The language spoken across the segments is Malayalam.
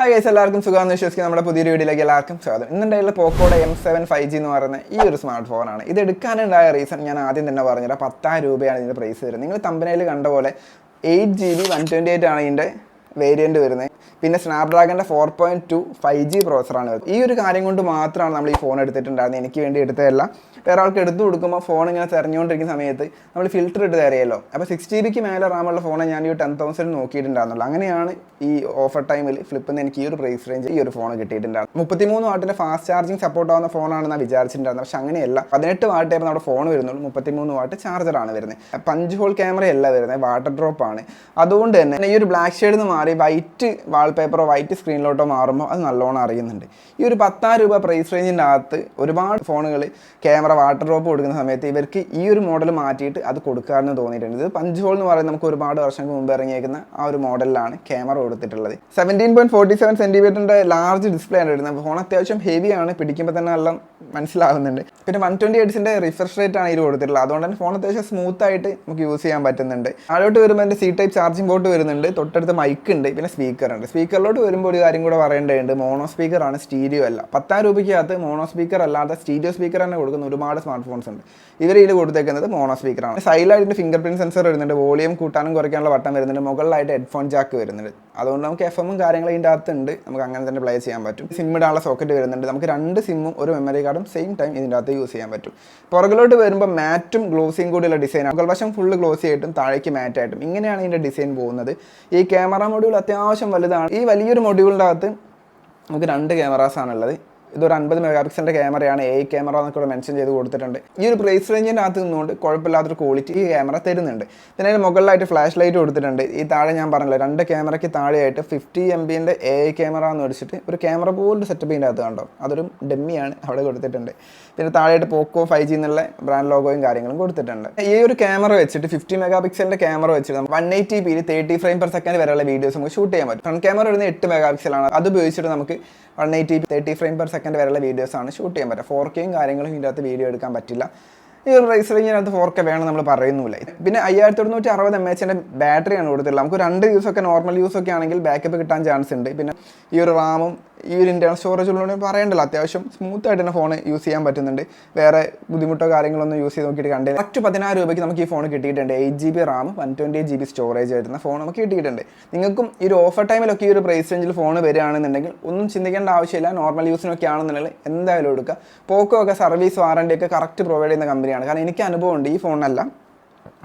ഹായ് ഗൈസ് എല്ലാവർക്കും സുഖമെന്ന് വിശ്വസിക്കുന്ന. നമ്മുടെ പുതിയൊരു വീഡിയോയിലേക്ക് എല്ലാവർക്കും സ്വാഗതം. ഇന്നുണ്ടായുള്ള പോക്കോടെ എം സെവൻ ഫൈവ് ജി എന്ന് പറയുന്ന ഈ ഒരു സ്മാർട്ട് ഫോണാണ് ഇത് എടുക്കാനുണ്ടായ റീസൺ ഞാൻ ആദ്യം തന്നെ പറഞ്ഞുതരാം. പത്തായിരം രൂപയാണ് ഇതിന്റെ പ്രൈസ് വരുന്നത്. നിങ്ങൾ തമ്പനയിൽ കണ്ട പോലെ eight G B one twenty eight ആണ് ഇതിന്റെ വേരിയന്റ് വരുന്നത് പിന്നെ സ്നാപ്ഡ്രാഗന്റെ four point two five G പ്രോസറാണ് ഈ ഒരു കാര്യം കൊണ്ട് മാത്രമാണ് നമ്മൾ ഈ ഫോൺ എടുത്തിട്ടുണ്ടായിരുന്നത്. എനിക്ക് വേണ്ടി എടുത്തതല്ല. വേറെ ആൾക്ക് എടുത്തു കൊടുക്കുമ്പോൾ ഫോൺ ഇങ്ങനെ തെരഞ്ഞുകൊണ്ടിരിക്കുന്ന സമയത്ത് നമ്മൾ ഫിൽറ്റർ ഇട്ട് തരയല്ലോ. അപ്പോൾ സിക്സ് ജി ബിക്ക് മേലെ റാമുള്ള ഫോണെ ഞാൻ ഈ ടെൻ തൗസൻഡ് നോക്കിയിട്ടുണ്ടായിരുന്നുള്ളൂ. അങ്ങനെയാണ് ഈ ഓഫർ ടൈമിൽ ഫ്ലിപ്പിൽ നിന്ന് എനിക്ക് ഈ ഒരു പ്രൈസ് റേഞ്ച് ഈ ഒരു ഫോൺ കിട്ടിയിട്ടുണ്ടായിരുന്നു മുപ്പത്തിമൂന്ന് വാട്ടിന്റെ ഫാസ്റ്റ് ചാർജിങ് സപ്പോർട്ട് ആവുന്ന ഫോണാണെന്ന് ഞാൻ വിചാരിച്ചിട്ടുണ്ടായിരുന്നത്. പക്ഷെ അങ്ങനെയല്ല. പതിനെട്ട് വാട്ടായിരുന്നു നമ്മുടെ ഫോൺ വരുന്നുള്ളൂ. മുപ്പത്തിമൂന്ന് വാട്ട് ചാർജറാണ് വരുന്നത്. പഞ്ച് ഹോൾ ക്യാമറയല്ല വരുന്നത്. വാട്ടർ ഡ്രോപ്പ് ആണ്. അതുകൊണ്ട് തന്നെ ഈ ഒരു ബ്ലാക്ക് ഷെയ്ഡ് നിന്ന് മാറി വൈറ്റ് വാൾപേപ്പറോ വൈറ്റ് സ്ക്രീനിലോട്ടോ മാറുമ്പോൾ അത് നല്ലോണം അറിയുന്നുണ്ട്. ഈ ഒരു പത്തായിരം രൂപ പ്രൈസ് റേഞ്ചിന്റെ അകത്ത് ഒരുപാട് ഫോണുകൾ ക്യാമറ വാട്ടർ ഡ്രോപ്പ് കൊടുക്കുന്ന സമയത്ത് ഇവർക്ക് ഈ ഒരു മോഡൽ മാറ്റിയിട്ട് അത് കൊടുക്കാമെന്ന് തോന്നിയിട്ടുണ്ട്. ഇത് പഞ്ച് ഹോൾ എന്ന് പറയുന്നത് നമുക്ക് ഒരുപാട് വർഷങ്ങൾക്ക് മുമ്പ് ഇറങ്ങിയേക്കുന്ന ആ ഒരു മോഡലിലാണ് ക്യാമറ കൊടുത്തിട്ടുള്ളത്. സെവന്റീൻ പോയിന്റ് ഫോർട്ടി സെവൻ സെന്റിമീറ്ററിന്റെ ലാർജ് ഡിസ്പ്ലേ ആണ് വരുന്നത് ഫോൺ അത്യാവശ്യം ഹെവിയാണ് പിടിക്കുമ്പോൾ തന്നെ നല്ല മനസ്സിലാവുന്നുണ്ട്. പിന്നെ വൺ ട്വന്റി എയ്റ്റ്സിന്റെ റിഫ്രഷ് റേറ്റ് ആണ് ഇതിൽ കൊടുത്തിട്ടുള്ളത്. അതുകൊണ്ട് തന്നെ ഫോൺ അത്യാവശ്യം സ്മൂത്ത് ആയിട്ട് നമുക്ക് യൂസ് ചെയ്യാൻ പറ്റുന്നുണ്ട്. താഴോട്ട് വരുമ്പോൾ എന്റെ സി ടൈപ്പ് ചാർജിംഗ് പോർട്ട് വരുന്നുണ്ട്. തൊട്ടടുത്ത് മൈക്ക് ഉണ്ട്. പിന്നെ സ്പീക്കർ ഉണ്ട്. സ്പീക്കറിലോട്ട് വരുമ്പോൾ ഒരു കാര്യം കൂടെ പറയേണ്ടതുണ്ട്. മോണോ സ്പീക്കർ ആണ് സ്റ്റീരിയോ അല്ല. പത്തായിരം രൂപയ്ക്കകത്ത് മോണോ സ്പീക്കർ അല്ലാതെ സ്റ്റീരിയോ സ്പീക്കർ തന്നെ കൊടുക്കുന്ന ഒരുപാട് സ്മാർട്ട് ഫോൺസ് ഉണ്ട്. ഇവർ ഇതിൽ കൊടുത്തേക്കുന്നത് മോണോ സ്പീക്കർ ആണ്. സൈഡിലായിട്ട് ഫിംഗർ പ്രിന്റ് സെൻസർ വരുന്നുണ്ട്. വോളിയം കൂട്ടാനും കുറയ്ക്കാനുള്ള വട്ടം വരുന്നുണ്ട്. മുകളിലായിട്ട് ഹെഡ്ഫോൺ ജാക്ക് വരുന്നുണ്ട്. അതുകൊണ്ട് നമുക്ക് എഫ് എമ്മും കാര്യങ്ങളും ഇതിന്റെ അകത്തുണ്ട് നമുക്ക് അങ്ങനെ തന്നെ പ്ലേ ചെയ്യാൻ പറ്റും. സിം ഇടാനുള്ള സോക്കറ്റ് വരുന്നുണ്ട്. നമുക്ക് രണ്ട് സിമ്മും ഒരു മെമ്മറി കാർഡും സെയിം ടൈം ഇതിന്റെ അകത്ത് യൂസ് ചെയ്യാൻ പറ്റും. പുറകിലോട്ട് വരുമ്പോൾ മാറ്റും ഗ്ലോസിയും കൂടിയുള്ള ഡിസൈനാണ് മുകൾ വശം ഫുള്ള് ഗ്ലോസി ആയിട്ടും താഴേക്ക് മാറ്റായിട്ടും ഇങ്ങനെയാണ് ഇതിന്റെ ഡിസൈൻ പോകുന്നത്. ഈ ക്യാമറ മൊഡ്യൂൾ അത്യാവശ്യം വലുതാണ്. ഈ വലിയൊരു മൊഡ്യൂളിന്റെ അകത്ത് നമുക്ക് രണ്ട് ക്യാമറാസ് ആണുള്ളത് ഇതൊരു അൻപത് മെഗാ പിക്സലിന്റെ ക്യാമറയാണ് എ ക്യാമറ എന്നൊക്കെ ഇവിടെ മെൻഷൻ ചെയ്ത് കൊടുത്തിട്ടുണ്ട്. ഈ ഒരു പ്രൈസ് റേഞ്ചിന്റെ അകത്ത് നിന്നുകൊണ്ട് കുഴപ്പമില്ലാത്തൊരു ക്വാളിറ്റി ഈ ക്യാമറ തരുന്നുണ്ട്. പിന്നെ അതിന് മുകളിലായിട്ട് ഫ്ലാഷ് ലൈറ്റ് കൊടുത്തിട്ടുണ്ട്. ഈ താഴെ ഞാൻ പറഞ്ഞില്ല രണ്ട് ക്യാമറയ്ക്ക് താഴെയായിട്ട് ഫിഫ്റ്റി എം ബിന്റെ എ ക്യാമറ എന്ന് വെച്ചിട്ട് ഒരു ക്യാമറ പോലും സെറ്റപ്പിന്റെ അകത്ത് കണ്ടോ? അതൊരു ഡെമ്മിയാണ് അവിടെ കൊടുത്തിട്ടുണ്ട്. പിന്നെ താഴെയായിട്ട് പോക്കോ ഫൈവ് ജി എന്നുള്ള ബ്രാൻഡ് ലോഗോയും കാര്യങ്ങളും കൊടുത്തിട്ടുണ്ട്. ഈ ഒരു ക്യാമറ വെച്ചിട്ട് ഫിഫ്റ്റി മെഗാ പിക്സലിന്റെ ക്യാമറ വെച്ചിട്ട് വൺ എയ്റ്റി പിയിൽ തേർട്ടി ഫ്രെയിം പെർ സെക്കൻഡ് വരെയുള്ള വീഡിയോസ് നമുക്ക് ഷൂട്ട് ചെയ്യാൻ പറ്റും. ഫ്രണ്ട് ക്യാമറ വരുന്നത് എട്ട് മെഗാ പിക്സലാണ് അത് ഉപയോഗിച്ചിട്ട് നമുക്ക് one eighty thirty frame per second വരെയുള്ള വീഡിയോസ് ആണ് ഷൂട്ട് ചെയ്യാൻ പറ്റുക. ഫോർ കെയും കാര്യങ്ങളും ഇതിന്റെ അകത്ത് വീഡിയോ എടുക്കാൻ പറ്റില്ല. ഈ ഒരു റൈസ് റേഞ്ചിനകത്ത് ഫോർ കെ വേണം നമ്മൾ പറയുന്നില്ല പിന്നെ അയ്യായിരത്തി ഒരുന്നൂറ്റി അറുപത് എം എച്ചിന്റെ ബാറ്ററിയാണ് കൊടുത്തിട്ടുള്ളത്. നമുക്ക് രണ്ട് ദിവസമൊക്കെ നോർമൽ യൂസൊക്കെ ആണെങ്കിൽ ബാക്കപ്പ് കിട്ടാൻ ചാൻസ് ഉണ്ട്. പിന്നെ ഈ ഒരു റാമും ഈ ഒരു ഇന്റേണൽ സ്റ്റോറേജ് ഉള്ളതുകൊണ്ട് പറയണ്ടല്ലോ അത്യാവശ്യം സ്മൂത്ത് ആയിട്ട് തന്നെ ഫോൺ യൂസ് ചെയ്യാൻ പറ്റുന്നുണ്ട്. വേറെ ബുദ്ധിമുട്ടോ കാര്യങ്ങളൊന്നും യൂസ് ചെയ്ത് നോക്കിയിട്ട് കണ്ടില്ല. മറ്റു പതിനായിരം രൂപയ്ക്ക് നമുക്ക് ഈ ഫോൺ കിട്ടിയിട്ടുണ്ട്. Eight G B RAM one twenty G B storage വരുന്ന ഫോൺ നമുക്ക് കിട്ടിയിട്ടുണ്ട്. നിങ്ങൾക്കും ഈ ഒരു ഓഫർ ടൈമിലൊക്കെ ഈ ഒരു പ്രൈസ് റേഞ്ചിൽ ഫോൺ വരികയാണെന്നുണ്ടെങ്കിൽ ഒന്നും ചിന്തിക്കേണ്ട ആവശ്യമില്ല. നോർമൽ യൂസിനൊക്കെ ആണെന്നുണ്ടെങ്കിൽ എന്തായാലും എടുക്കുക. പോക്കോ ഒക്കെ സർവീസ് വാറണ്ടി ഒക്കെ കറക്റ്റ് പ്രൊവൈഡ് ചെയ്യുന്ന കമ്പനിയാണ് കാരണം എനിക്ക് അനുഭവമുണ്ട് ഈ ഫോണല്ല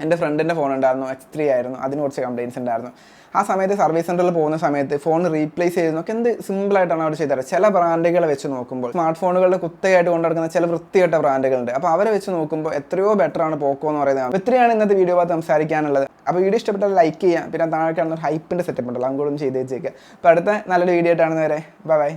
എന്റെ ഫ്രണ്ടിന്റെ ഫോൺ ഉണ്ടായിരുന്നു എക്സ് ത്രീ ആയിരുന്നു അതിന് കുറച്ച് കംപ്ലയിൻസ് ഉണ്ടായിരുന്നു. ആ സമയത്ത് സർവീസ് സെന്ററിൽ പോകുന്ന സമയത്ത് ഫോൺ റീപ്ലേസ് ചെയ്ത് ഒക്കെ എന്ത് സിമ്പിളായിട്ടാണ് അവർ ചെയ്തത്. ചില ബ്രാൻഡുകളെ വെച്ച് നോക്കുമ്പോൾ സ്മാർട്ട് ഫോണുകളുടെ കുത്തയായിട്ട് കൊണ്ടുനടക്കുന്ന ചില വൃത്തികെട്ട ബ്രാൻഡുകളുണ്ട് അപ്പോൾ അവരെ വെച്ച് നോക്കുമ്പോൾ എത്രയോ ബെറ്റർ ആണ് പോക്കോ എന്ന് പറയുന്നത് ഇത്രയാണ് ഇന്നത്തെ വീഡിയോ ഭാഗത്ത് സംസാരിക്കാനുള്ളത്. അപ്പോൾ വീഡിയോ ഇഷ്ടപ്പെട്ടാൽ ലൈക്ക് ചെയ്യാം. പിന്നെ താഴെ കാണുന്ന ഹൈപ്പിന്റെ സെറ്റപ്പ് ഉണ്ടല്ലോ അങ്ങോട്ടും ചെയ്ത് വെച്ചേക്കുക അപ്പോൾ അടുത്ത നല്ലൊരു വീഡിയോ ആയിട്ടാണ് വരെ. ബൈ